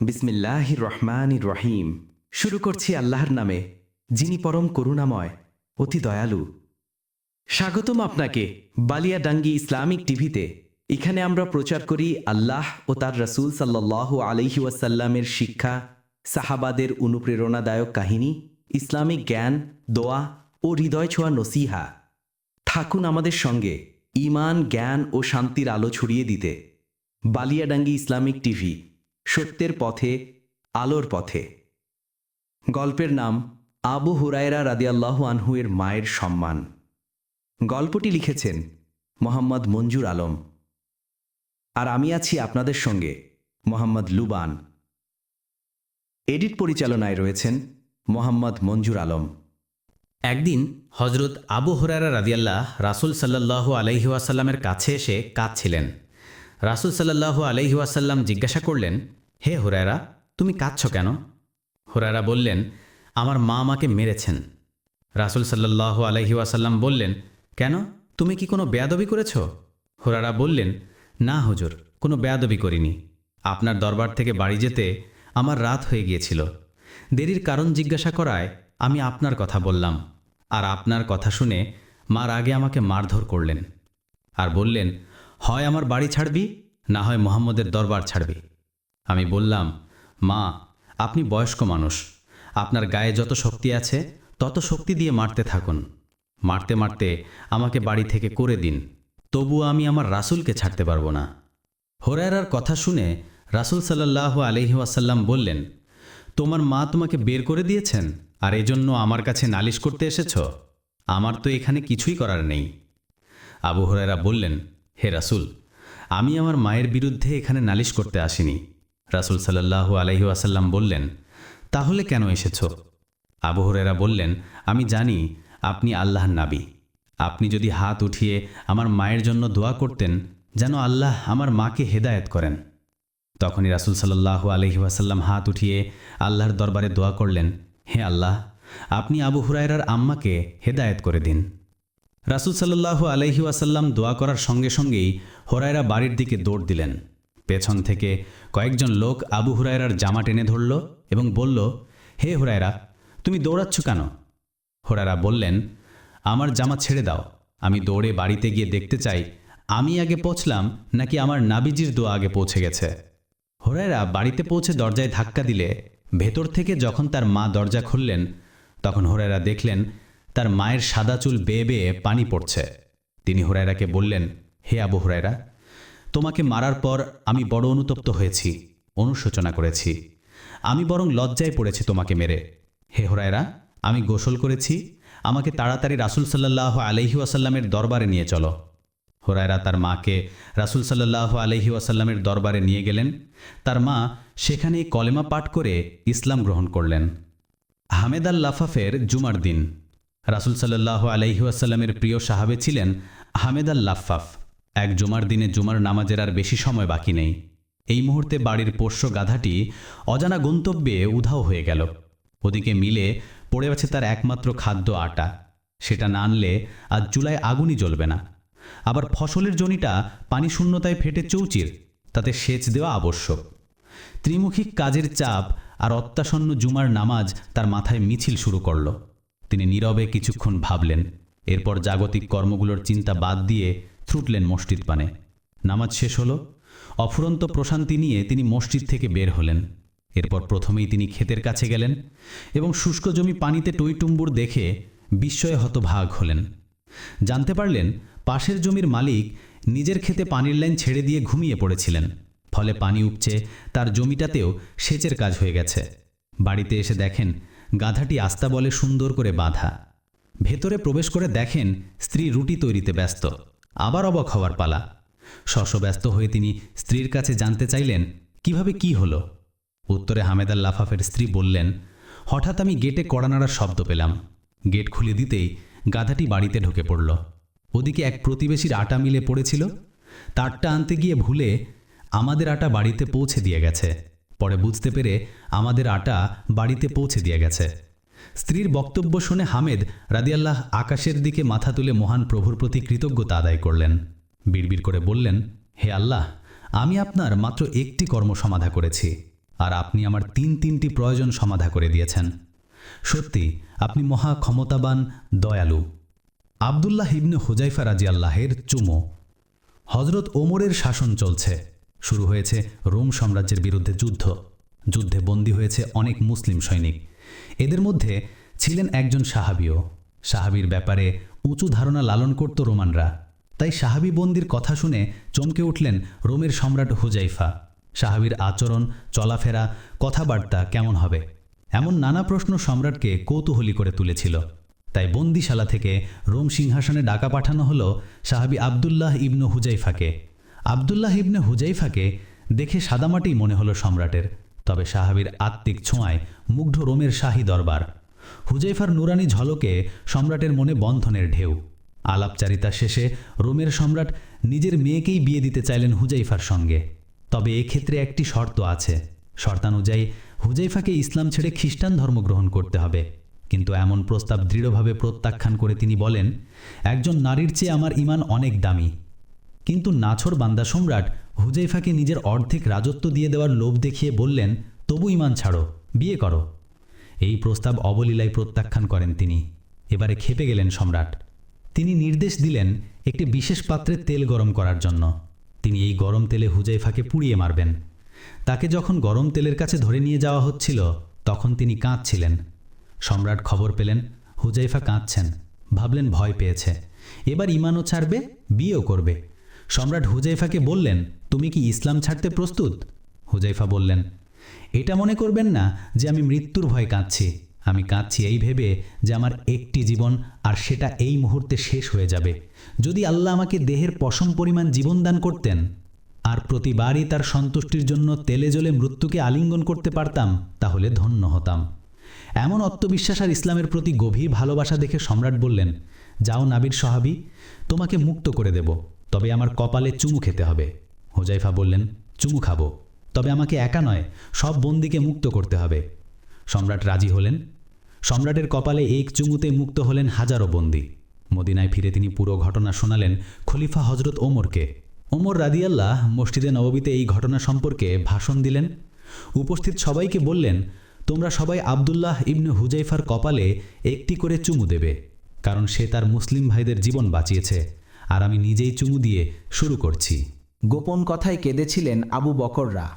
বিসমিল্লাহ রহমান রহিম। শুরু করছি আল্লাহর নামে, যিনি পরম করুণাময়, অতি দয়ালু। স্বাগতম আপনাকে বালিয়াডাঙ্গি ইসলামিক টিভিতে। এখানে আমরা প্রচার করি আল্লাহ ও তার রসুল সাল্লাহ আলহি ওয়াসাল্লামের শিক্ষা, সাহাবাদের অনুপ্রেরণাদায়ক কাহিনী, ইসলামিক জ্ঞান, দোয়া ও হৃদয় ছোঁয়া নসিহা। থাকুন আমাদের সঙ্গে ইমান জ্ঞান ও শান্তির আলো ছড়িয়ে দিতে। Baliadangi Islamic TV. সত্যের পথে, আলোর পথে। গল্পের নাম আবু হুরায়রা রাদিয়াল্লাহু আনহুয়ের মায়ের সম্মান। গল্পটি লিখেছেন মোহাম্মদ মঞ্জুর আলম। আর আমি আছি আপনাদের সঙ্গে মোহাম্মদ লুবান। এডিট পরিচালনায় রয়েছেন মোহাম্মদ মঞ্জুর আলম। একদিন হজরত আবু হরারা রাদিয়াল্লাহ রাসুল সাল্লাল্লাহু আলহি ওয়াসাল্লামের কাছে এসে কাঁদছিলেন। রাসুল সাল্লাল্লাহু আলহি ওয়াসাল্লাম জিজ্ঞাসা করলেন, হে হুরায়রা, তুমি কাঁদছ কেন? হুরায়রা বললেন, আমার মা আমাকে মেরেছেন। রাসুল সাল্লাল্লাহু আলহি ওয়াসাল্লাম বললেন, কেন? তুমি কি কোনো বেয়াদবি করেছ? হুরারা বললেন, না হুজুর, কোনো বেয়াদবি করিনি। আপনার দরবার থেকে বাড়ি যেতে আমার রাত হয়ে গিয়েছিল। দেরির কারণ জিজ্ঞাসা করায় আমি আপনার কথা বললাম, আর আপনার কথা শুনে মার আগে আমাকে মারধর করলেন। আর বললেন হয় আমার বাড়ি ছাড়বি, না হয় মোহাম্মদের দরবার ছাড়বি। আমি বললাম, মা, আপনি বয়স্ক মানুষ। আপনার গায়ে যত শক্তি আছে, তত শক্তি দিয়ে মারতে থাকুন। মারতে মারতে আমাকে বাড়ি থেকে করে দিন। তবুও আমি আমার রাসূলকে ছাড়তে পারব না। হোরায়রার কথা শুনে রাসূল সাল্লাহ আলহি ওয়াসাল্লাম বললেন, তোমার মা তোমাকে বের করে দিয়েছেন, আর এজন্য আমার কাছে নালিশ করতে এসেছ? আমার তো এখানে কিছুই করার নেই। আবু হরাইরা বললেন হে রাসূল, আমি আমার মায়ের বিরুদ্ধে এখানে নালিশ করতে আসিনি। রাসূল সাল্লাল্লাহু আলহি আসাল্লাম বললেন, তাহলে কেন এসেছ? আবু হরেরা বললেন, আমি জানি আপনি আল্লাহর নাবী। আপনি যদি হাত উঠিয়ে আমার মায়ের জন্য দোয়া করতেন, যেন আল্লাহ আমার মাকে হেদায়েত করেন। তখনই রাসুল সাল্লাহ আলহি ওয়াসাল্লাম হাত উঠিয়ে আল্লাহর দরবারে দোয়া করলেন, হে আল্লাহ, আপনি আবু হুরায়রার আম্মাকে হেদায়েত করে দিন। রাসুল সাল্লাহ আলহি ওয়াসাল্লাম দোয়া করার সঙ্গে সঙ্গেই হোরায়রা বাড়ির দিকে দৌড় দিলেন। পেছন থেকে কয়েকজন লোক আবু হুরায়রার জামা টেনে ধরল এবং বলল, হে হুরায়রা, তুমি দৌড়াচ্ছ কেন? হোরায়রা বললেন, আমার জামা ছেড়ে দাও। আমি দৌড়ে বাড়িতে গিয়ে দেখতে চাই, আমি আগে পৌঁছলাম নাকি আমার নাবিজির দোয়া আগে পৌঁছে গেছে? হোরায়রা বাড়িতে পৌঁছে দরজায় ধাক্কা দিলে ভেতর থেকে যখন তার মা দরজা খুললেন, তখন হোরায়রা দেখলেন তার মায়ের সাদা চুল বেয়ে বেয়ে পানি পড়ছে। তিনি হোরায়রাকে বললেন, হে আবু হোরায়রা, তোমাকে মারার পর আমি বড় অনুতপ্ত হয়েছি, অনুশোচনা করেছি। আমি বরং লজ্জায় পড়েছি তোমাকে মেরে। হে হোরায়রা, আমি গোসল করেছি, আমাকে তাড়াতাড়ি রাসুল সাল্লাহ আলহি ওয়াসাল্লামের দরবারে নিয়ে চলো। হোরায়রা তার মাকে রাসুল সাল্লাহ আলহি ওয়াসাল্লামের দরবারে নিয়ে গেলেন। তার মা সেখানেই কলেমা পাঠ করে ইসলাম গ্রহণ করলেন। হামেদ আল লাফাফের জুমার দিন। রাসুল সাল্লাহ আলহি ওয়াসাল্লামের প্রিয় সাহাবে ছিলেন হামেদ আল লাফাফ এক জুমার দিনে জুমার নামাজের আর বেশি সময় বাকি নেই। এই মুহূর্তে বাড়ির পোষ্য গাধাটি অজানা গন্তব্যে উধাও হয়ে গেল। ওদিকে মিলে পড়ে আছে তার একমাত্র খাদ্য আটা। সেটা না আনলে আজ জুলাই আগুনই জ্বলবে না। আবার ফসলের জনিটা পানি শূন্যতায় ফেটে চৌচির, তাতে সেচ দেওয়া আবশ্যক। ত্রিমুখিক কাজের চাপ আর অত্যাসন্ন জুমার নামাজ তার মাথায় মিছিল শুরু করল। তিনি নীরবে কিছুক্ষণ ভাবলেন, এরপর জাগতিক কর্মগুলোর চিন্তা বাদ দিয়ে থ্রুটলেন মসজিদ পানে। নামাজ শেষ হলো। অফুরন্ত প্রশান্তি নিয়ে তিনি মসজিদ থেকে বের হলেন। এরপর প্রথমেই তিনি ক্ষেতের কাছে গেলেন এবং শুষ্ক জমি পানিতে টইটুম্বুর দেখে বিস্ময়ে হতভাগ হলেন। জানতে পারলেন, পাশের জমির মালিক নিজের ক্ষেতে পানির লাইন ছেড়ে দিয়ে ঘুমিয়ে পড়েছিলেন, ফলে পানি উপচে তার জমিটাতেও সেচের কাজ হয়ে গেছে। বাড়িতে এসে দেখেন গাধাটি আস্তা বলে সুন্দর করে বাঁধা। ভেতরে প্রবেশ করে দেখেন স্ত্রী রুটি তৈরিতে ব্যস্ত। আবার অবাক হওয়ার পালা। শশব্যস্ত হয়ে তিনি স্ত্রীর কাছে জানতে চাইলেন, কীভাবে কি হলো? উত্তরে হামেদাল লাফাফের স্ত্রী বললেন, হঠাৎ আমি গেটে কড়ানাড়ার শব্দ পেলাম। গেট খুলে দিতেই গাধাটি বাড়িতে ঢুকে পড়ল। ওদিকে এক প্রতিবেশীর আটা মিলে পড়েছিল। তারটা আনতে গিয়ে ভুলে আমাদের আটা বাড়িতে পৌঁছে দিয়ে গেছে। পরে বুঝতে পেরে আমাদের আটা বাড়িতে পৌঁছে দিয়ে গেছে। স্ত্রীর বক্তব্য শুনে হামেদ রাদিয়াল্লাহ আকাশের দিকে মাথা তুলে মহান প্রভুর প্রতি কৃতজ্ঞতা আদায় করলেন। বিড়বিড় করে বললেন, হে আল্লাহ, আমি আপনার মাত্র একটি কর্ম সমাধা করেছি, আর আপনি আমার তিন তিনটি প্রয়োজন সমাধা করে দিয়েছেন। সত্যি, আপনি মহা ক্ষমতাবান, দয়ালু। আবদুল্লাহ ইবনে হুজাইফা রাজি আল্লাহের চুমো। হজরত ওমরের শাসন চলছে। শুরু হয়েছে রোম সাম্রাজ্যের বিরুদ্ধে যুদ্ধ। যুদ্ধে বন্দী হয়েছে অনেক মুসলিম সৈনিক। এদের মধ্যে ছিলেন একজন সাহাবিও। সাহাবির ব্যাপারে উঁচু ধারণা লালন করত রোমানরা। তাই সাহাবি বন্দির কথা শুনে চমকে উঠলেন রোমের সম্রাট হুজাইফা। সাহাবির আচরণ, চলাফেরা, কথাবার্তা কেমন হবে? এমন নানা প্রশ্ন সম্রাটকে কৌতূহলী করে তুলেছিল। তাই বন্দিশালা থেকে রোম সিংহাসনে ডাকা পাঠানো হলো সাহাবি আবদুল্লাহ ইবনু হুজাইফাকে। আবদুল্লাহ ইবনে হুজাইফাকে দেখে সাদামাটি মনে হলো সম্রাটের, তবে সাহাবির আত্মিক ছোঁয়ায় মুগ্ধ রোমের শাহী দরবার। হুজাইফার নুরানি ঝলকে সম্রাটের মনে বন্ধনের ঢেউ। আলাপচারিতা শেষে রোমের সম্রাট নিজের মেয়েকেই বিয়ে দিতে চাইলেন হুজাইফার সঙ্গে। তবে এক্ষেত্রে একটি শর্ত আছে। শর্তানুযায়ী হুজাইফাকে ইসলাম ছেড়ে খ্রিস্টান ধর্ম গ্রহণ করতে হবে। কিন্তু এমন প্রস্তাব দৃঢ়ভাবে প্রত্যাখ্যান করে তিনি বলেন, একজন নারীর চেয়ে আমার ইমান অনেক দামি। কিন্তু নাছর বান্দা সম্রাট হুজাইফাকে নিজের অর্ধেক রাজত্ব দিয়ে দেওয়ার লোভ দেখিয়ে বললেন, তবু ইমান ছাড়ো, বিয়ে করো। এই প্রস্তাব অবলীলায় প্রত্যাখ্যান করেন তিনি। এবারে খেপে গেলেন সম্রাট। তিনি নির্দেশ দিলেন একটি বিশেষ পাত্রে তেল গরম করার জন্য। তিনি এই গরম তেলে হুজাইফাকে পুড়িয়ে মারবেন। তাকে যখন গরম তেলের কাছে ধরে নিয়ে যাওয়া হচ্ছিল, তখন তিনি কাঁদছিলেন। সম্রাট খবর পেলেন, হুজাইফা কাঁদছেন। ভাবলেন ভয় পেয়েছে। এবার ইমানও ছাড়বে, বিয়েও করবে। সম্রাট হুজাইফাকে বললেন, তুমি কি ইসলাম ছাড়তে প্রস্তুত? হুজাইফা বললেন, এটা মনে করবেন না যে আমি মৃত্যুর ভয় কাঁদছি। আমি কাঁদছি এই ভেবে যে আমার একটি জীবন আর সেটা এই মুহূর্তে শেষ হয়ে যাবে। যদি আল্লাহ আমাকে দেহের পশম পরিমাণ জীবন দান করতেন, আর প্রতিবারই তার সন্তুষ্টির জন্য তেলে জলে মৃত্যুকে আলিঙ্গন করতে পারতাম, তাহলে ধন্য হতাম। এমন আত্মবিশ্বাস আর ইসলামের প্রতি গভীর ভালোবাসা দেখে সম্রাট বললেন, যাও নাবির সহাবি, তোমাকে মুক্ত করে দেব। তবে আমার কপালে চুমু খেতে হবে। হোজাইফা বললেন, চুমু খাব। তবে আমাকে একা নয়, সব বন্দিকে মুক্ত করতে হবে। সম্রাট রাজি হলেন। সম্রাটের কপালে এক চুমুতে মুক্ত হলেন হাজারো বন্দী। মদিনায় ফিরে তিনি পুরো ঘটনা শোনালেন খলিফা হজরত ওমরকে। ওমর রাদিয়াল্লাহ মসজিদে নববীতে এই ঘটনা সম্পর্কে ভাষণ দিলেন। উপস্থিত সবাইকে বললেন, তোমরা সবাই আবদুল্লাহ ইবনে হুজাইফার কপালে একটি করে চুমু দেবে, কারণ সে তার মুসলিম ভাইদের জীবন বাঁচিয়েছে। আর আমি নিজেই চুমু দিয়ে শুরু করছি। গোপন কথায় কেঁদেছিলেন আবু বকররা।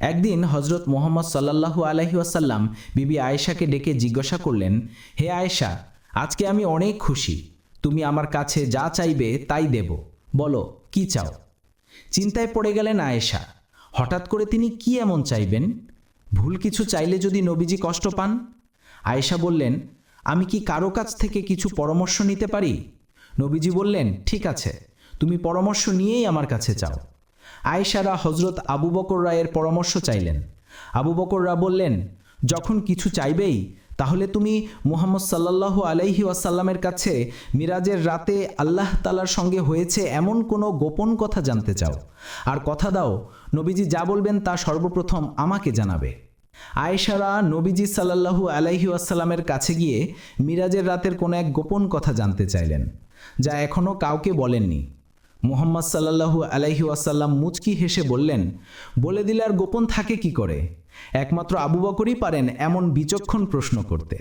একদিন হজরত মোহাম্মদ সাল্লাল্লাহু আলহি আসাল্লাম বিবি আয়েশাকে ডেকে জিজ্ঞাসা করলেন, হে আয়েশা, আজকে আমি অনেক খুশি। তুমি আমার কাছে যা চাইবে তাই দেব। বলো, কি চাও? চিন্তায় পড়ে গেলেন আয়েশা, হঠাৎ করে তিনি কি এমন চাইবেন? ভুল কিছু চাইলে যদি নবীজি কষ্ট পান? আয়েশা বললেন, আমি কি কারও কাছ থেকে কিছু পরামর্শ নিতে পারি? নবীজি বললেন ঠিক আছে তুমি পরামর্শ নিয়েই আমার কাছে চাও আয়েশারা হজরত আবু বকর রায়ের পরামর্শ চাইলেন। আবু বকররা বললেন যখন কিছু চাইবেই তাহলে তুমি মুহাম্মদ সাল্লাল্লাহু আলাইহি ওয়াসাল্লামের কাছে মিরাজের রাতে আল্লাহ তালার সঙ্গে হয়েছে এমন কোনো গোপন কথা জানতে চাও। আর কথা দাও নবীজি যা বলবেন তা সর্বপ্রথম আমাকে জানাবে। আয়েশারা নবীজি সাল্লাল্লাহু আলাইহি ওয়াসাল্লামের কাছে গিয়ে মিরাজের রাতের কোনো এক গোপন কথা জানতে চাইলেন। যা এখনও কাউকে বলেননি। মোহাম্মদ সাল্লাল্লাহু আলাইহি ওয়াসাল্লাম মুচকি হেসে বললেন, বলে দিলে আর গোপন থাকে কি করে? একমাত্র আবু বকরই পারেন এমন বিচক্ষণ প্রশ্ন করতে।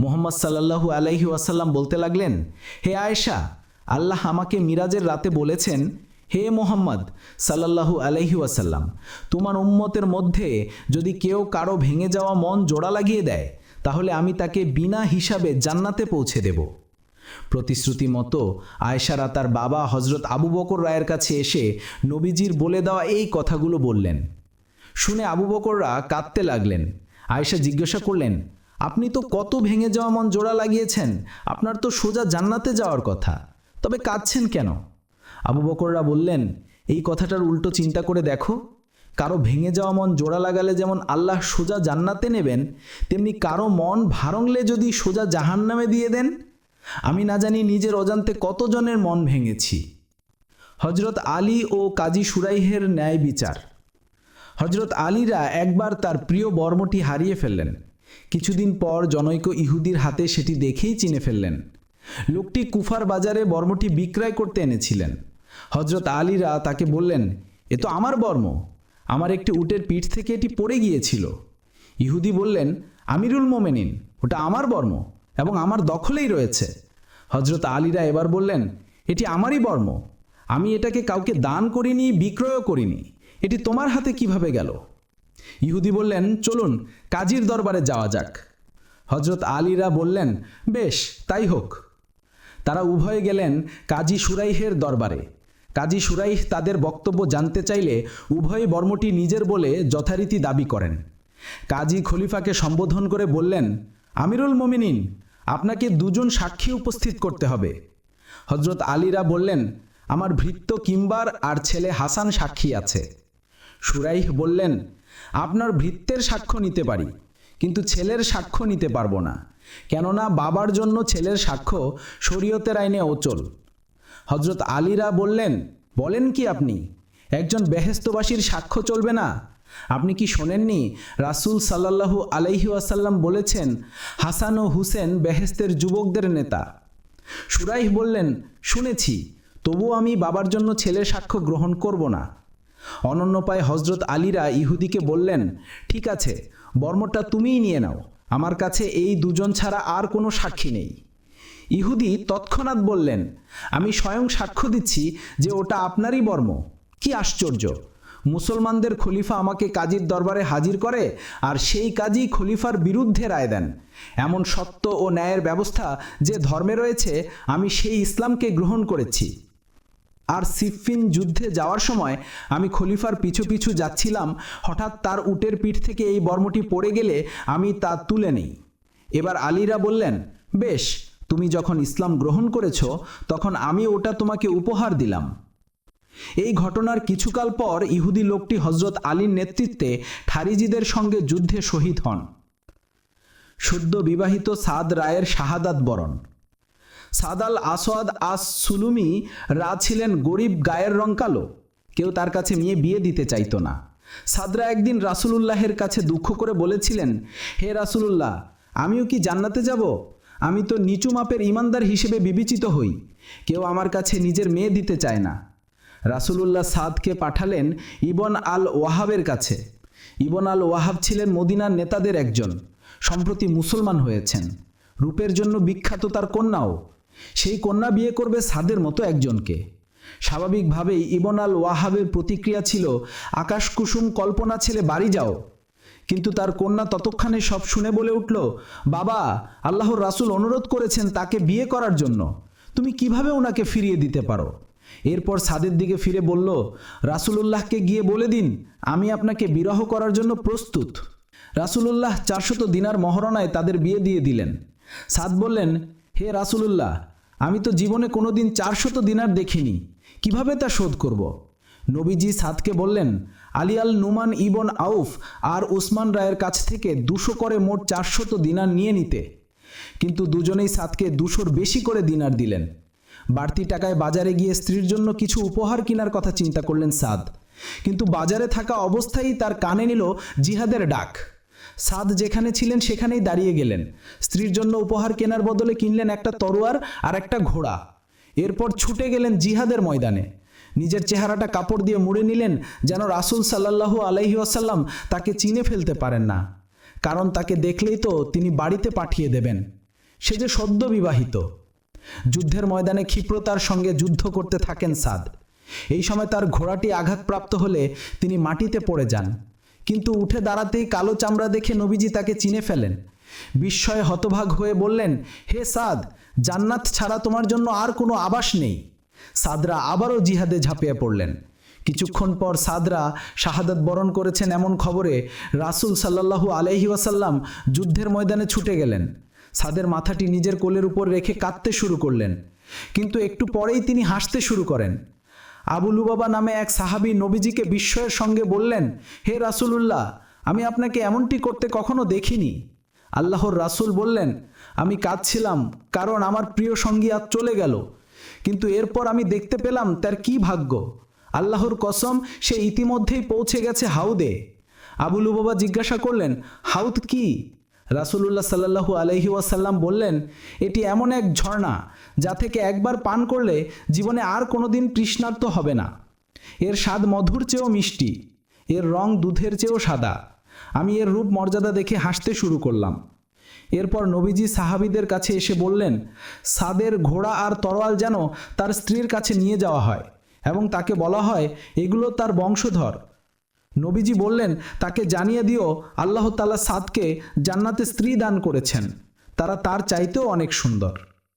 মোহাম্মদ সাল্লাল্লাহু আলাইহি ওয়াসাল্লাম বলতে লাগলেন, হে আয়েশা, আল্লাহ আমাকে মিরাজের রাতে বলেছেন, হে মোহাম্মদ সাল্লাল্লাহু আলাইহি ওয়াসাল্লাম, তোমার উম্মতের মধ্যে যদি কেউ কারও ভেঙে যাওয়া মন জোড়া লাগিয়ে দেয়, তাহলে আমি তাকে বিনা হিসাবে জান্নাতে পৌঁছে দেব। প্রতিশ্রুতি মতো আয়েশারা তার বাবা হজরত আবু বকর রায়ের কাছে এসে নবীজির বলে দেওয়া এই কথাগুলো বললেন। শুনে আবু বকররা কাঁদতে লাগলেন। আয়েশা জিজ্ঞাসা করলেন, আপনি তো কত ভেঙে যাওয়া মন জোড়া লাগিয়েছেন, আপনার তো সোজা জান্নাতে যাওয়ার কথা, তবে কাঁদছেন কেন? আবু বকররা বললেন, এই কথাটার উল্টো চিন্তা করে দেখো, কারও ভেঙে যাওয়া মন জোড়া লাগালে যেমন আল্লাহ সোজা জান্নাতে নেবেন, তেমনি কারও মন ভারংলে যদি সোজা জাহান্নামে দিয়ে দেন আমি না জানি নিজের অজান্তে কতজনের মন ভেঙেছি। হজরত আলী ও কাজী সুরাইহের ন্যায় বিচার। হজরত আলীরা একবার তার প্রিয় বর্মটি হারিয়ে ফেললেন। কিছুদিন পর জনৈক ইহুদির হাতে সেটি দেখেই চিনে ফেললেন। লোকটি কুফার বাজারে বর্মটি বিক্রয় করতে এনেছিলেন। হজরত আলীরা তাকে বললেন, এ তো আমার বর্ম। আমার একটি উটের পিঠ থেকে এটি পড়ে গিয়েছিল। ইহুদি বললেন, আমিরুল মোমেনিন, ওটা আমার বর্ম। এবং আমার দখলেই রয়েছে। হজরত আলীরা এবার বললেন, এটি আমারই বর্ম। আমি এটাকে কাউকে দান করিনি, বিক্রয়ও করিনি। এটি তোমার হাতে কীভাবে গেল? ইহুদি বললেন, চলুন, কাজীর দরবারে যাওয়া যাক। হজরত আলীরা বললেন, বেশ, তাই হোক। তারা উভয়ে গেলেন কাজী সুরাইহের দরবারে। কাজী সুরাইহ তাদের বক্তব্য জানতে চাইলে উভয়ে বর্মটি নিজের বলে যথারীতি দাবি করেন। কাজী খলিফাকে সম্বোধন করে বললেন, আমিরুল মোমিনিন আপনাকে দুজন সাক্ষী উপস্থিত করতে হবে। হজরত আলীরা বললেন, আমার ভৃত্য কিম্বার আর ছেলে হাসান সাক্ষী আছে। সুরাইহ বললেন, আপনার ভৃত্যের সাক্ষ্য নিতে পারি, কিন্তু ছেলের সাক্ষ্য নিতে পারব না, কেননা বাবার জন্য ছেলের সাক্ষ্য শরীয়তের আইনে অচল। হজরত আলীরা বললেন, বলেন কি আপনি? একজন বেহেস্তবাসীর সাক্ষ্য চলবে না আপনি কি শোনেননি? রাসূল সাল্লাল্লাহু আলাইহি ওয়াসাল্লাম বলেছেন, হাসান ও হুসেন বেহেস্তের যুবকদের নেতা। সুরাইহ বললেন, শুনেছি তবু আমি বাবার জন্য ছেলের সাক্ষ্য গ্রহণ করব না। অনন্যপায় হজরত আলীরা ইহুদিকে বললেন, ঠিক আছে, বর্মটা তুমিই নিয়ে নাও। আমার কাছে এই দুজন ছাড়া আর কোনো সাক্ষী নেই। ইহুদি তৎক্ষণাৎ বললেন, আমি স্বয়ং সাক্ষ্য দিচ্ছি যে ওটা আপনারই বর্ম। কি আশ্চর্য! মুসলমানদের খলিফা আমাকে কাজীর দরবারে হাজির করে আর সেই কাজী খলিফার বিরুদ্ধে রায় দেন। এমন সত্য ও ন্যায়ের ব্যবস্থা যে ধর্মে রয়েছে, আমি সেই ইসলামকে গ্রহণ করেছি। আর সিফিন যুদ্ধে যাওয়ার সময় আমি খলিফার পিছু পিছু যাচ্ছিলাম, হঠাৎ তার উটের পিঠ থেকে এই বর্মটি পড়ে গেলে আমি তা তুলে নেই। এবার আলীরা বললেন, বেশ, তুমি যখন ইসলাম গ্রহণ করেছ, তখন আমি ওটা তোমাকে উপহার দিলাম। এই ঘটনার কিছুকাল পর ইহুদি লোকটি হজরত আলীর নেতৃত্বে ঠারিজিদের সঙ্গে যুদ্ধে শহীদ হন। সদ্য বিবাহিত সাদ রায়ের শাহাদাত বরণ। সাদাল আসওয়াদ আস সুলুমি রা ছিলেন গরিব গায়ের রং কালো, কেউ তার কাছে মেয়ে বিয়ে দিতে চাইতো না। সাদরা একদিন রাসূলুল্লাহের কাছে দুঃখ করে বলেছিলেন, হে রাসূলুল্লাহ, আমিও কি জান্নাতে যাব? আমি তো নিচু মাপের ইমানদার হিসেবে বিবেচিত হই। কেউ আমার কাছে নিজের মেয়ে দিতে চায় না। রাসূলুল্লাহ সাদকে পাঠালেন ইবন আল ওয়াহাবের কাছে। ইবন আল ওয়াহাব ছিলেন মদিনার নেতাদের একজন, সম্প্রতি মুসলমান হয়েছেন। রূপের জন্য বিখ্যাত তার কন্যাও। সেই কন্যা বিয়ে করবে সাদের মতো একজনকে। স্বাভাবিকভাবেই ইবন আল ওয়াহাবের প্রতিক্রিয়া ছিল আকাশ কুসুম কল্পনা ছেলে বাড়ি যাও। কিন্তু তার কন্যা ততক্ষণে সব শুনে বলে উঠল, বাবা, আল্লাহর রাসূল অনুরোধ করেছেন তাকে বিয়ে করার জন্য। তুমি কীভাবে ওনাকে ফিরিয়ে দিতে পারো? এরপর সাদের দিকে ফিরে বলল, রাসূলুল্লাহকে গিয়ে বলে দিন, আমি আপনাকে বিরহ করার জন্য প্রস্তুত। রাসূলুল্লাহ চারশত দিনার মহরণায় তাদের বিয়ে দিয়ে দিলেন। সাদ বললেন, হে রাসূলুল্লাহ, আমি তো জীবনে কোনোদিন চারশত দিনার দেখিনি, কীভাবে তা শোধ করব? নবীজি সাদকে বললেন, আলী আল নুমান ইবন আউফ আর উসমান রায়ের কাছ থেকে দুশো করে মোট চারশত দিনার নিয়ে নিতে। কিন্তু দুজনেই সাদকে দুশোর বেশি করে দিনার দিলেন। বাড়তি টাকায় বাজারে গিয়ে স্ত্রীর জন্য কিছু উপহার কেনার কথা চিন্তা করলেন সাদ। কিন্তু বাজারে থাকা অবস্থায় তার কানে নিল জিহাদের ডাক। সাদ যেখানে ছিলেন সেখানেই দাঁড়িয়ে গেলেন। স্ত্রীর জন্য উপহার কেনার বদলে কিনলেন একটা তরোয়ার আর একটা ঘোড়া। এরপর ছুটে গেলেন জিহাদের ময়দানে। নিজের চেহারাটা কাপড় দিয়ে মুড়ে নিলেন যেন রাসূল সাল্লাল্লাহু আলাইহি ওয়াসাল্লাম তাকে চিনে ফেলতে পারেন না। কারণ তাকে দেখলেই তো তিনি বাড়িতে পাঠিয়ে দেবেন। সে যে সদ্য বিবাহিত। যুদ্ধের ময়দানে ক্ষিপ্রতার সঙ্গে যুদ্ধ করতে থাকেন সাদ। এই সময় তার ঘোড়াটি আঘাতপ্রাপ্ত হলে তিনি মাটিতে পড়ে যান। কিন্তু উঠে দাঁড়াতেই কালো চামড়া দেখে নবীজি তাকে চিনে ফেলেন। বিস্ময়ে হতভাগ হয়ে বললেন, হে সাদ, জান্নাত ছাড়া তোমার জন্য আর কোনো আবাস নেই। সাদরা আবারও জিহাদে ঝাঁপিয়ে পড়লেন। কিছুক্ষণ পর সাদরা শাহাদাত বরণ করেছেন এমন খবরে রাসূল সাল্লাল্লাহু আলাইহি ওয়াসাল্লাম যুদ্ধের ময়দানে ছুটে গেলেন। সাদের মাথাটি নিজের কোলের উপর রেখে কাঁদতে শুরু করলেন। কিন্তু একটু পরেই তিনি হাসতে শুরু করেন। আবু লুবাবা নামে এক সাহাবী নবীজিকে বিস্ময়ের সঙ্গে বললেন, হে রাসূলুল্লাহ, আমি আপনাকে এমনটি করতে কখনো দেখিনি। আল্লাহর রাসূল বললেন, আমি কাঁদছিলাম, কারণ আমার প্রিয় সঙ্গী আজ চলে গেল। কিন্তু এরপর আমি দেখতে পেলাম তার কি ভাগ্য। আল্লাহর কসম, সে ইতিমধ্যেই পৌঁছে গেছে হাউদে। আবু লুবাবা জিজ্ঞাসা করলেন, হাউদ কি? রাসূলুল্লাহ সাল্লাল্লাহু আলহি ওয়াসাল্লাম বললেন, এটি এমন এক ঝর্ণা যা থেকে একবার পান করলে জীবনে আর কোনোদিন তৃষ্ণার্ত হবে না। এর স্বাদ মধুর চেয়েও মিষ্টি, এর রং দুধের চেয়েও সাদা। আমি এর রূপ মর্যাদা দেখে হাসতে শুরু করলাম। এরপর নবীজি সাহাবিদের কাছে এসে বললেন, সাদের ঘোড়া আর তরোয়াল যেন তার স্ত্রীর কাছে নিয়ে যাওয়া হয় এবং তাকে বলা হয়, এগুলো তার বংশধর। নবীজি বললেন, তাকে জানিয়ে দিও, আল্লাহ তালা সাদকে জান্নাতে স্ত্রী দান করেছেন। তারা তার চাইতেও অনেক সুন্দর।